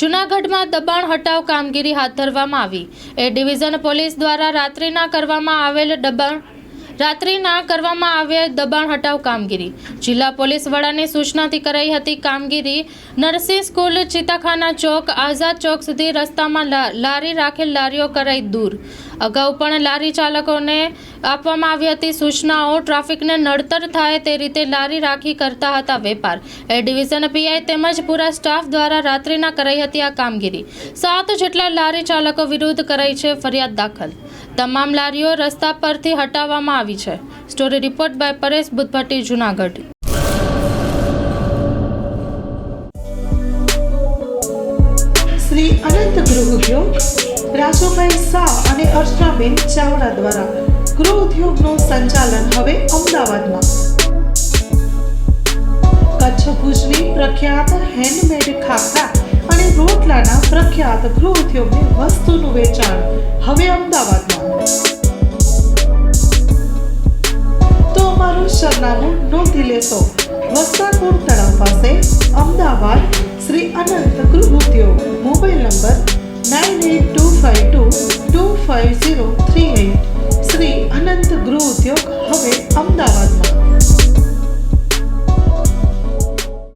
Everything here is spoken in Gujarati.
જૂનાગઢમાં દબાણ હટાવ કામગીરી હાથ ધરવામાં આવી. એ ડિવિઝન પોલીસ દ્વારા રાત્રિના કરવામાં આવેલ દબાણ રાત્રિના કરવામાં આવ્યા દબાણ હટાવ કામગીરી. જિલ્લા પોલીસ વડાની સૂચનાથી કરાઈ હતી કામગીરી. નરસિંહ સ્કૂલ ચિતાખાના ચોક, આઝાદ ચોક સુધી રસ્તામાં લારી રાખેલ લારીઓ કરાઈ દૂર. અગાઉ પણ લારી ચાલકોને આપવામાં આવી હતી સૂચનાઓ. ટ્રાફિકને નડતર થાય તે રીતે લારી રાખી કરતા હતા વેપાર. એ ડિવિઝન પીઆઈ તેમજ પૂરા સ્ટાફ દ્વારા રાત્રિના કરાઈ હતી આ કામગીરી. સાત જેટલા લારી ચાલકો વિરુદ્ધ કરાઈ છે ફરિયાદ દાખલ. તમામ લારીઓ રસ્તા પરથી હટાવવામાં આવી છે. Story report by Paresh Buddhbhatti Junagadh Shri Anant Gruh Udyog, Rajubhai Shah અને અર્ચનાબેન ચાવડા દ્વારા ગૃહ ઉદ્યોગનું સંચાલન હવે અમદાવાદમાં. કચ્છ ભુજની પ્રખ્યાત હેન્ડમેડ ખાખરા અને રોટલાના પ્રખ્યાત ગૃહ ઉદ્યોગની વસ્તુનું વેચાણ હવે અમદાવાદમાં. સરનામું નોંધી લેશો. વસ્ત્રાપુર તળાવ પાસે અમદાવાદ શ્રી અનંત ગૃહ ઉદ્યોગ. Mobile number nine eight